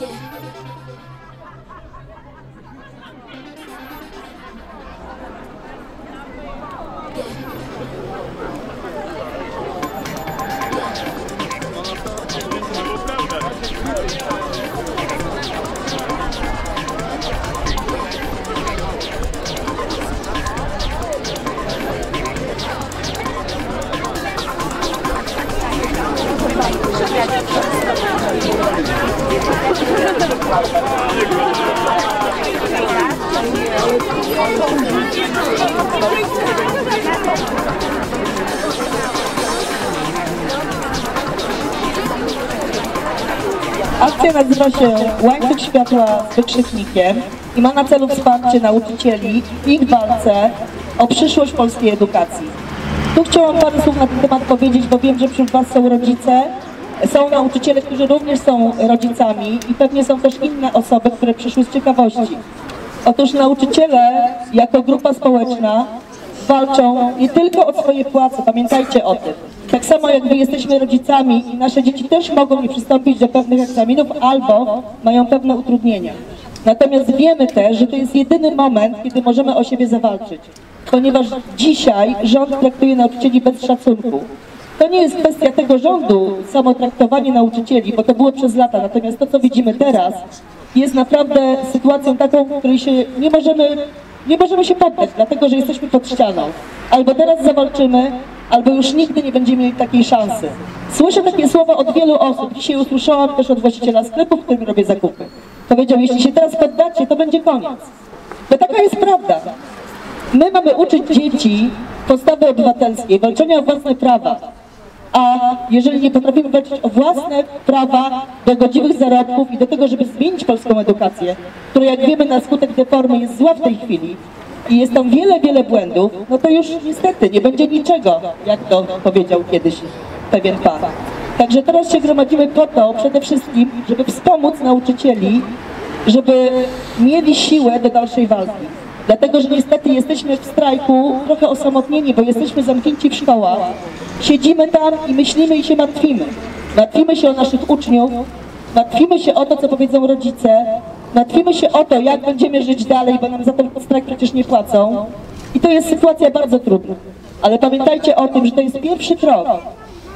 Yeah. Akcja nazywa się Łańcuch Światła z wykrzyknikiem i ma na celu wsparcie nauczycieli w ich walce o przyszłość polskiej edukacji. Tu chciałam parę słów na ten temat powiedzieć, bo wiem, że wśród Was są rodzice, są nauczyciele, którzy również są rodzicami i pewnie są też inne osoby, które przyszły z ciekawości. Otóż nauczyciele jako grupa społeczna walczą nie tylko o swoje płace, pamiętajcie o tym. Tak samo jak my jesteśmy rodzicami i nasze dzieci też mogą nie przystąpić do pewnych egzaminów albo mają pewne utrudnienia. Natomiast wiemy też, że to jest jedyny moment, kiedy możemy o siebie zawalczyć. Ponieważ dzisiaj rząd traktuje nauczycieli bez szacunku. To nie jest kwestia tego rządu, samo traktowanie nauczycieli, bo to było przez lata. Natomiast to, co widzimy teraz, jest naprawdę sytuacją taką, w której się nie możemy, nie możemy się poddać, dlatego że jesteśmy pod ścianą. Albo teraz zawalczymy, albo już nigdy nie będziemy mieli takiej szansy. Słyszę takie słowa od wielu osób. Dzisiaj usłyszałam też od właściciela sklepu, w którym robię zakupy. Powiedział, jeśli się teraz poddacie, to będzie koniec. Bo taka jest prawda. My mamy uczyć dzieci postawy obywatelskiej, walczenia o własne prawa. A jeżeli nie potrafimy walczyć o własne prawa do godziwych zarobków i do tego, żeby zmienić polską edukację, która jak wiemy na skutek deformy jest zła w tej chwili i jest tam wiele, wiele błędów, no to już niestety nie będzie niczego, jak to powiedział kiedyś pewien pan. Także teraz się gromadzimy po to przede wszystkim, żeby wspomóc nauczycieli, żeby mieli siłę do dalszej walki. Dlatego, że niestety jesteśmy w strajku trochę osamotnieni, bo jesteśmy zamknięci w szkołach. Siedzimy tam i myślimy i się martwimy. Martwimy się o naszych uczniów, martwimy się o to, co powiedzą rodzice, martwimy się o to, jak będziemy żyć dalej, bo nam za ten strajk przecież nie płacą. I to jest sytuacja bardzo trudna. Ale pamiętajcie o tym, że to jest pierwszy krok.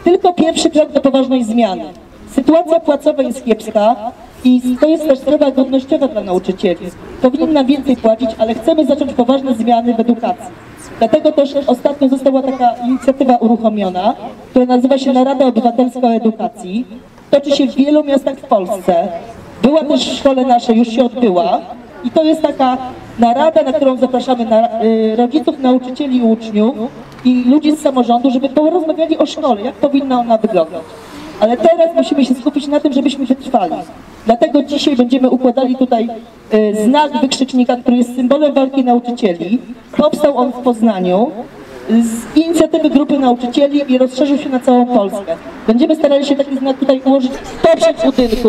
Tylko pierwszy krok do poważnej zmiany. Sytuacja płacowa jest kiepska i to jest też sprawa godnościowa dla nauczycieli. Powinni nam więcej płacić, ale chcemy zacząć poważne zmiany w edukacji. Dlatego też ostatnio została taka inicjatywa uruchomiona, która nazywa się Narada Obywatelska o Edukacji. Toczy się w wielu miastach w Polsce. Była też w szkole naszej, już się odbyła. I to jest taka narada, na którą zapraszamy na, y, rodziców, nauczycieli i uczniów i ludzi z samorządu, żeby porozmawiali o szkole, jak powinna ona wyglądać. Ale teraz musimy się skupić na tym, żebyśmy wytrwali. Dlatego dzisiaj będziemy układali tutaj y, znak wykrzyknika, który jest symbolem walki nauczycieli. Powstał on w Poznaniu z inicjatywy grupy nauczycieli i rozszerzył się na całą Polskę. Będziemy starali się taki znak tutaj ułożyć poprzek budynku.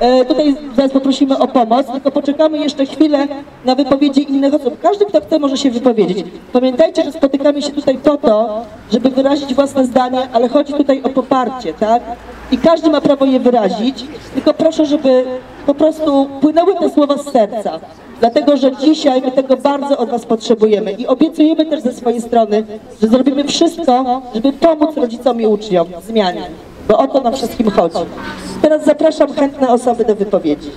E, tutaj zaraz poprosimy o pomoc, tylko poczekamy jeszcze chwilę na wypowiedzi innych osób. Każdy, kto chce, może się wypowiedzieć. Pamiętajcie, że spotykamy się tutaj po to, żeby wyrazić własne zdanie, ale chodzi tutaj o poparcie, tak? I każdy ma prawo je wyrazić, tylko proszę, żeby po prostu płynęły te słowa z serca. Dlatego, że dzisiaj my tego bardzo od Was potrzebujemy i obiecujemy też ze swojej strony, że zrobimy wszystko, żeby pomóc rodzicom i uczniom w zmianie, bo o to nam wszystkim chodzi. Teraz zapraszam chętne osoby do wypowiedzi.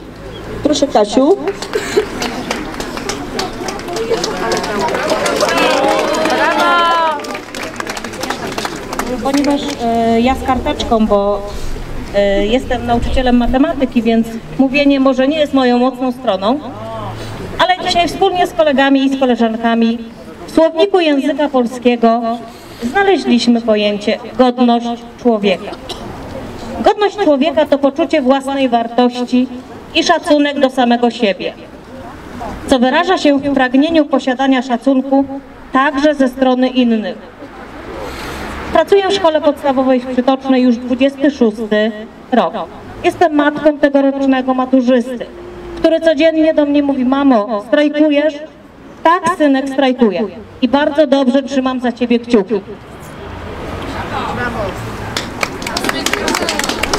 Proszę Kasiu. ponieważ e, ja z karteczką, bo jestem nauczycielem matematyki, więc mówienie może nie jest moją mocną stroną, ale dzisiaj wspólnie z kolegami i z koleżankami w słowniku języka polskiego znaleźliśmy pojęcie godność człowieka. Godność człowieka to poczucie własnej wartości i szacunek do samego siebie, co wyraża się w pragnieniu posiadania szacunku także ze strony innych. Pracuję w szkole podstawowej w Przytocznej już 26 rok. Jestem matką tegorocznego maturzysty, który codziennie do mnie mówi, mamo, strajkujesz? Tak, synek, strajkuję. I bardzo dobrze trzymam za ciebie kciuki.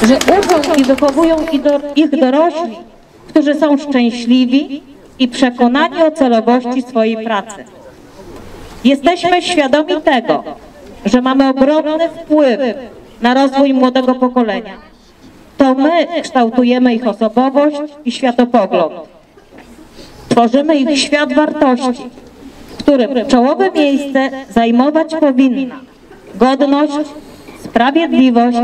Że uczą i wychowują ich dorośli którzy są szczęśliwi i przekonani o celowości swojej pracy. Jesteśmy świadomi tego, że mamy ogromny wpływ na rozwój młodego pokolenia. To my kształtujemy ich osobowość i światopogląd. Tworzymy ich świat wartości, w którym czołowe miejsce zajmować powinna godność, sprawiedliwość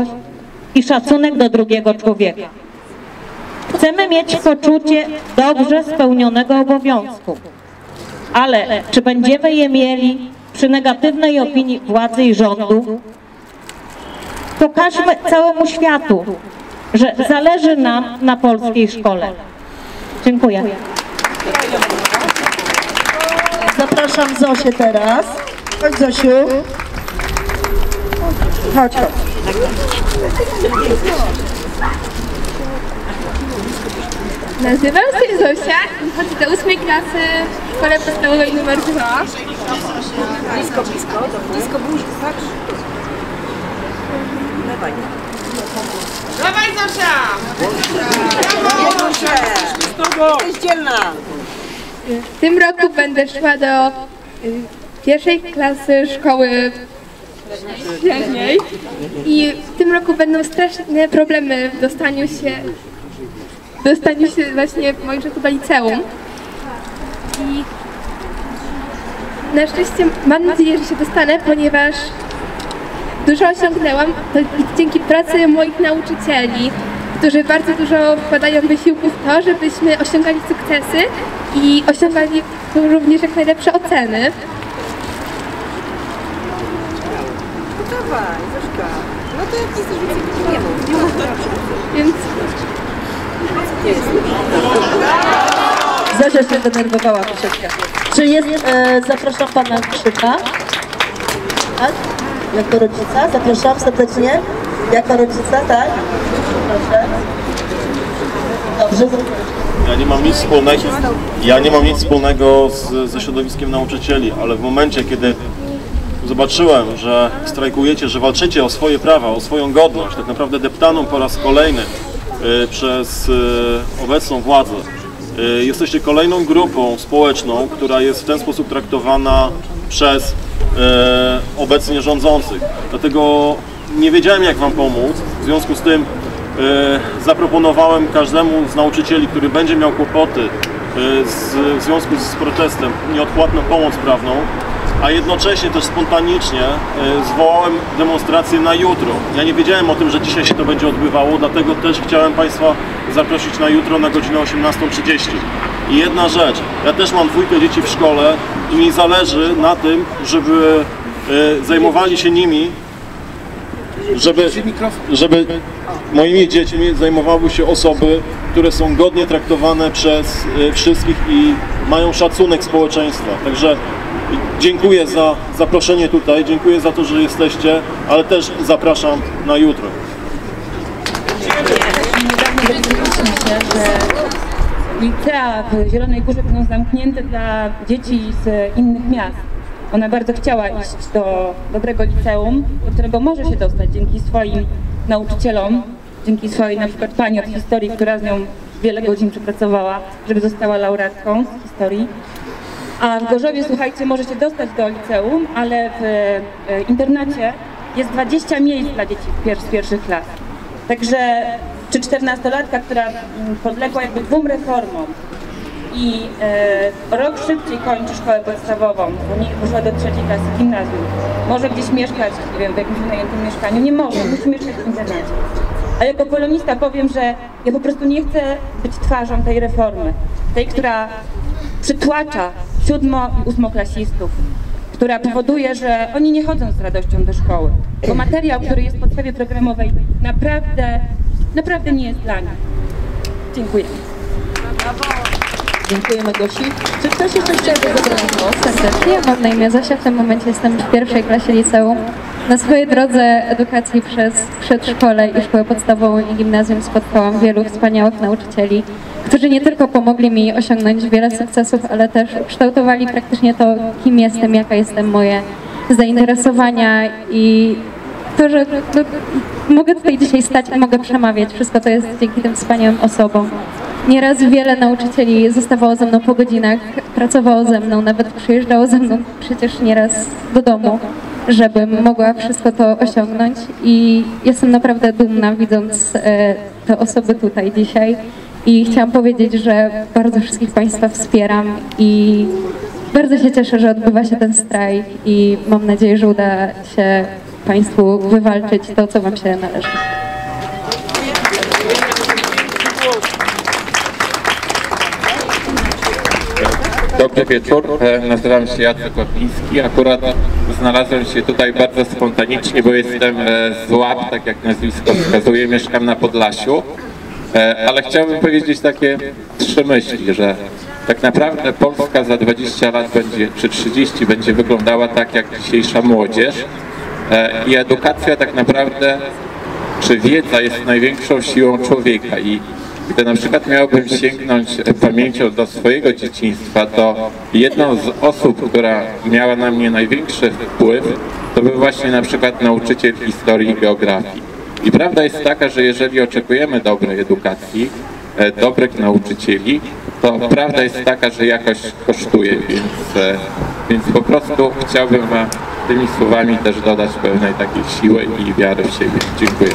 i szacunek do drugiego człowieka. Chcemy mieć poczucie dobrze spełnionego obowiązku, ale czy będziemy je mieli przy negatywnej opinii władzy i rządu? Pokażmy całemu światu, że zależy nam na polskiej szkole. Dziękuję. Zapraszam Zosię teraz. Chodź Zosiu. Chodź, chodź. Nazywam się Zosia i chodzę do ósmej klasy w szkole podstawowej nr 2. Blisko, blisko, blisko buzi, tak? Dawaj Zosia! W tym roku będę szła do y, pierwszej klasy szkoły średniej i w tym roku będą straszne problemy w dostaniu się w dostaniu się właśnie w moim przypadku liceum. I na szczęście mam nadzieję, że się dostanę, ponieważ dużo osiągnęłam to dzięki pracy moich nauczycieli, którzy bardzo dużo wkładają wysiłku w to, żebyśmy osiągali sukcesy i osiągali również jak najlepsze oceny. Więc Zosia się denerwowała troszeczkę. Czy jest, e, zapraszam pana Krzyka. Tak? Jako rodzica, zapraszam serdecznie. Jako rodzica, tak? Proszę. Dobrze, Ja nie mam nic wspólnego, ja nie mam nic wspólnego z, ze środowiskiem nauczycieli, ale w momencie, kiedy zobaczyłem, że strajkujecie, że walczycie o swoje prawa, o swoją godność, tak naprawdę deptaną po raz kolejny y, przez y, obecną władzę, jesteście kolejną grupą społeczną, która jest w ten sposób traktowana przez y, obecnie rządzących. Dlatego nie wiedziałem jak Wam pomóc, w związku z tym E, zaproponowałem każdemu z nauczycieli, który będzie miał kłopoty z, w związku z protestem, nieodpłatną pomoc prawną, a jednocześnie też spontanicznie e, zwołałem demonstrację na jutro. Ja nie wiedziałem o tym, że dzisiaj się to będzie odbywało, dlatego też chciałem Państwa zaprosić na jutro na godzinę 18.30. I jedna rzecz, ja też mam dwójkę dzieci w szkole i mi zależy na tym, żeby e, zajmowali się nimi żeby, żeby moimi dziećmi zajmowały się osoby, które są godnie traktowane przez y, wszystkich i mają szacunek społeczeństwa. Także dziękuję za zaproszenie tutaj, dziękuję za to, że jesteście, ale też zapraszam na jutro. licea w Zielonej Górze będą zamknięte dla dzieci z innych miast. Ona bardzo chciała iść do dobrego liceum, do którego może się dostać dzięki swoim nauczycielom, dzięki swojej na przykład pani od historii, która z nią wiele godzin przepracowała, żeby została laureatką z historii. A w Gorzowie, słuchajcie, może się dostać do liceum, ale w e, internacie jest 20 miejsc dla dzieci z pierwszych klas. Także czy 14-latka, która mm, podległa jakby dwóm reformom i e, rok szybciej kończy szkołę podstawową, bo nie poszła do trzeciej klasy gimnazjum, może gdzieś mieszkać, nie wiem, w jakimś wynajętym mieszkaniu, nie może, musi mieszkać w internacie. A jako polonista powiem, że ja po prostu nie chcę być twarzą tej reformy, tej, która przytłacza siódmo i ósmoklasistów, która powoduje, że oni nie chodzą z radością do szkoły, bo materiał, który jest w podstawie programowej naprawdę, naprawdę nie jest dla nich. Dziękuję. Dziękujemy Gosi. Czy ktoś jeszcze chciałby zabrać głos? serdecznie, mam na imię Zosia, w tym momencie jestem w pierwszej klasie liceum. Na swojej drodze edukacji przez przedszkole i szkołę podstawową i gimnazjum spotkałam wielu wspaniałych nauczycieli, którzy nie tylko pomogli mi osiągnąć wiele sukcesów, ale też kształtowali praktycznie to, kim jestem, jaka jestem, moje zainteresowania i to, że mogę tutaj dzisiaj stać i mogę przemawiać. Wszystko to jest dzięki tym wspaniałym osobom. Nieraz wiele nauczycieli zostawało ze mną po godzinach, pracowało ze mną, nawet przyjeżdżało ze mną przecież nieraz do domu, żebym mogła wszystko to osiągnąć i jestem naprawdę dumna widząc e, te osoby tutaj dzisiaj i chciałam powiedzieć, że bardzo wszystkich Państwa wspieram i bardzo się cieszę, że odbywa się ten strajk i mam nadzieję, że uda się Państwu wywalczyć to, co Wam się należy. Dobry wieczór, E, nazywam się Jacek Łapiński. Akurat znalazłem się tutaj bardzo spontanicznie, bo jestem e, z Łap, tak jak nazwisko wskazuje, mieszkam na Podlasiu. E, Ale chciałbym powiedzieć takie trzy myśli, że tak naprawdę Polska za 20 lat będzie, czy 30 będzie wyglądała tak jak dzisiejsza młodzież. E, I edukacja tak naprawdę, czy wiedza jest największą siłą człowieka i gdy na przykład miałbym sięgnąć pamięcią do swojego dzieciństwa, to jedną z osób, która miała na mnie największy wpływ, to był właśnie na przykład nauczyciel historii i geografii. I prawda jest taka, że jeżeli oczekujemy dobrej edukacji, e, dobrych nauczycieli, to prawda jest taka, że jakoś kosztuje, więc, e, więc po prostu chciałbym tymi słowami też dodać pewnej takiej siły i wiary w siebie. Dziękuję.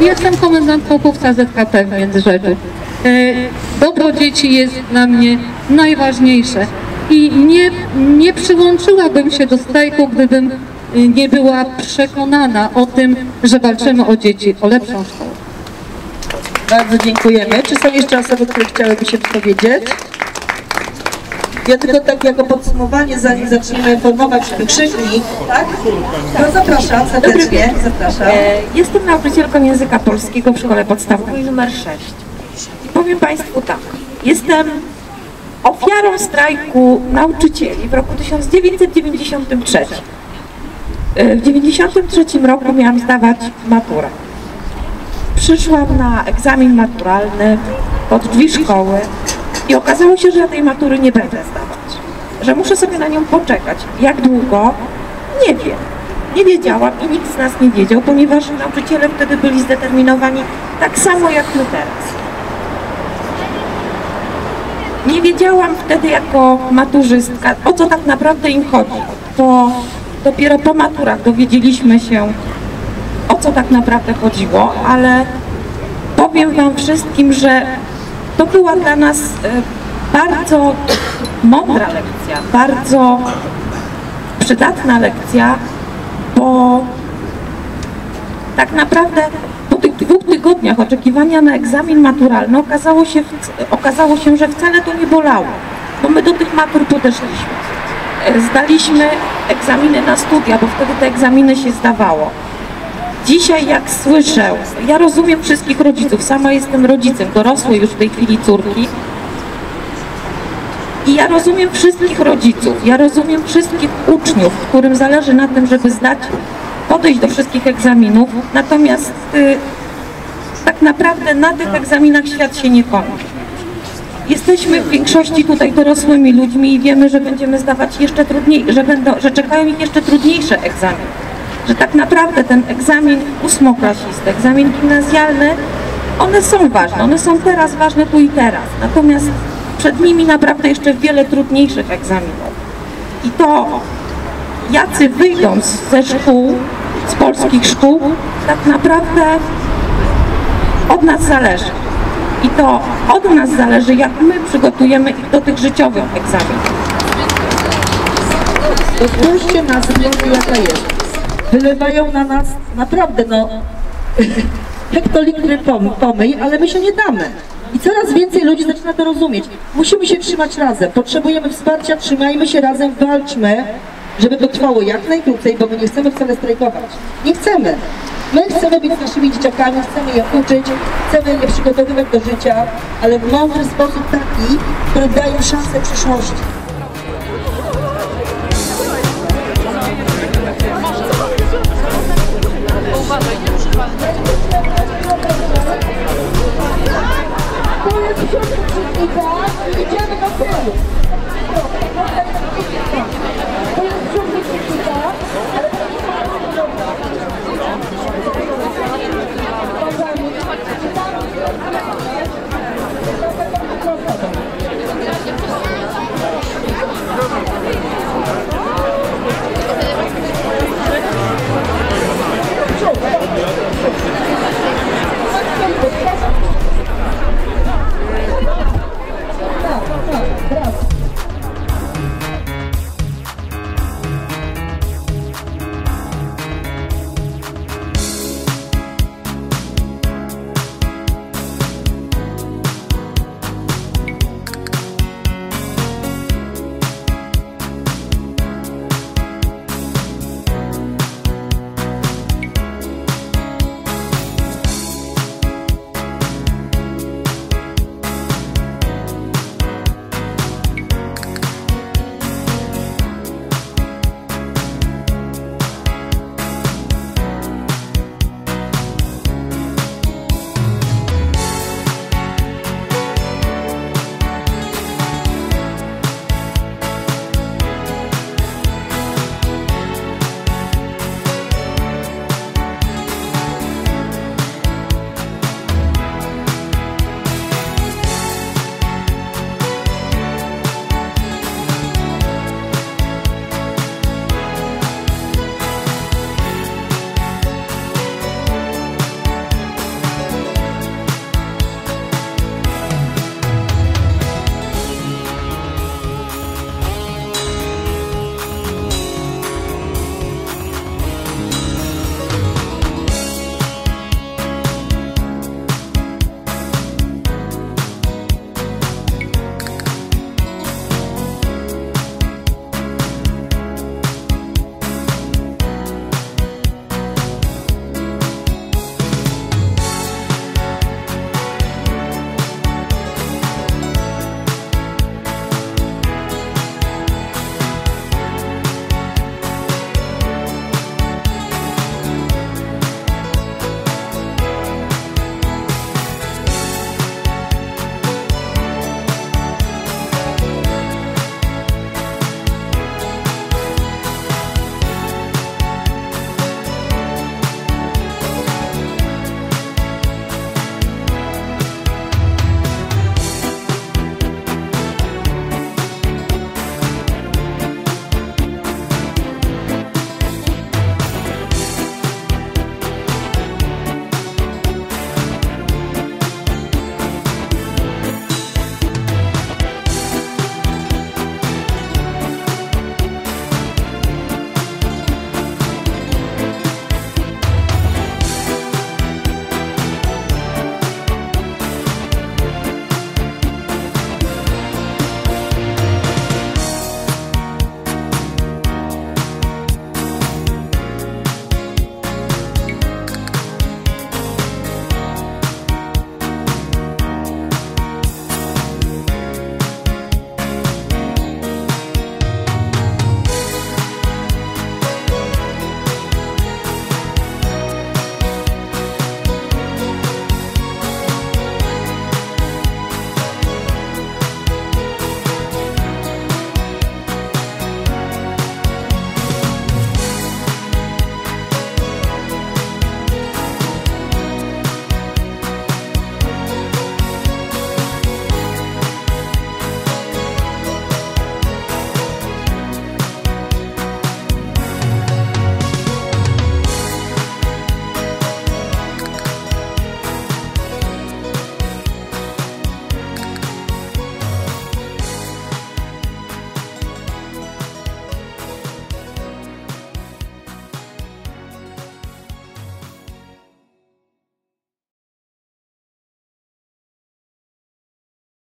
Jestem komendantką chłopca ZKP Międzyrzeczu. E, Dobro dzieci jest dla mnie najważniejsze i nie, nie przyłączyłabym się do strajku, gdybym nie była przekonana o tym, że walczymy o dzieci, o lepszą szkołę. Bardzo dziękujemy. Czy są jeszcze osoby, które chciałyby się wypowiedzieć? Ja tylko tak jako podsumowanie, zanim zaczniemy formować wykrzyknik, tak? To zapraszam serdecznie, zapraszam. E, Jestem nauczycielką języka polskiego w szkole podstawowej numer 6. I powiem Państwu tak, jestem ofiarą strajku nauczycieli w roku 1993. W 1993 roku miałam zdawać maturę. Przyszłam na egzamin maturalny pod drzwi szkoły i okazało się, że ja tej matury nie będę zdawać. Że muszę sobie na nią poczekać. Jak długo? Nie wiem. Nie wiedziałam i nikt z nas nie wiedział, ponieważ nauczyciele wtedy byli zdeterminowani tak samo jak my teraz. Nie wiedziałam wtedy jako maturzystka, o co tak naprawdę im chodzi. To dopiero po maturach dowiedzieliśmy się, o co tak naprawdę chodziło, ale powiem Wam wszystkim, że to była dla nas e, bardzo mądra lekcja, bardzo przydatna lekcja, bo tak naprawdę po tych dwóch tygodniach oczekiwania na egzamin maturalny okazało się, okazało się, że wcale to nie bolało, bo my do tych matur podeszliśmy. Zdaliśmy egzaminy na studia, bo wtedy te egzaminy się zdawało. Dzisiaj jak słyszę, ja rozumiem wszystkich rodziców, sama jestem rodzicem, dorosłej już w tej chwili córki, i ja rozumiem wszystkich rodziców, ja rozumiem wszystkich uczniów, którym zależy na tym, żeby zdać, podejść do wszystkich egzaminów, natomiast y, tak naprawdę na tych egzaminach świat się nie kończy. Jesteśmy w większości tutaj dorosłymi ludźmi i wiemy, że będziemy zdawać jeszcze trudniej, że, będą, że czekają ich jeszcze trudniejsze egzaminy. Że tak naprawdę ten egzamin ósmoklasisty, egzamin gimnazjalny, one są ważne, one są teraz ważne tu i teraz. Natomiast przed nimi naprawdę jeszcze wiele trudniejszych egzaminów. I to jacy wyjdą ze szkół, z polskich szkół, tak naprawdę od nas zależy. I to od nas zależy, jak my przygotujemy ich do tych życiowych egzaminów. To spójrzcie na sytuację jaka jest. Wylewają na nas naprawdę no hektolitry pom- pomyj, ale my się nie damy. I coraz więcej ludzi zaczyna to rozumieć. Musimy się trzymać razem, potrzebujemy wsparcia, trzymajmy się razem, walczmy, żeby to trwało jak najkrócej, bo my nie chcemy wcale strajkować. Nie chcemy. My chcemy być z naszymi dzieciakami, chcemy je uczyć, chcemy je przygotowywać do życia, ale w mądry sposób taki, który daje szansę przyszłości. Jest przeciwnika, idziemy do celu.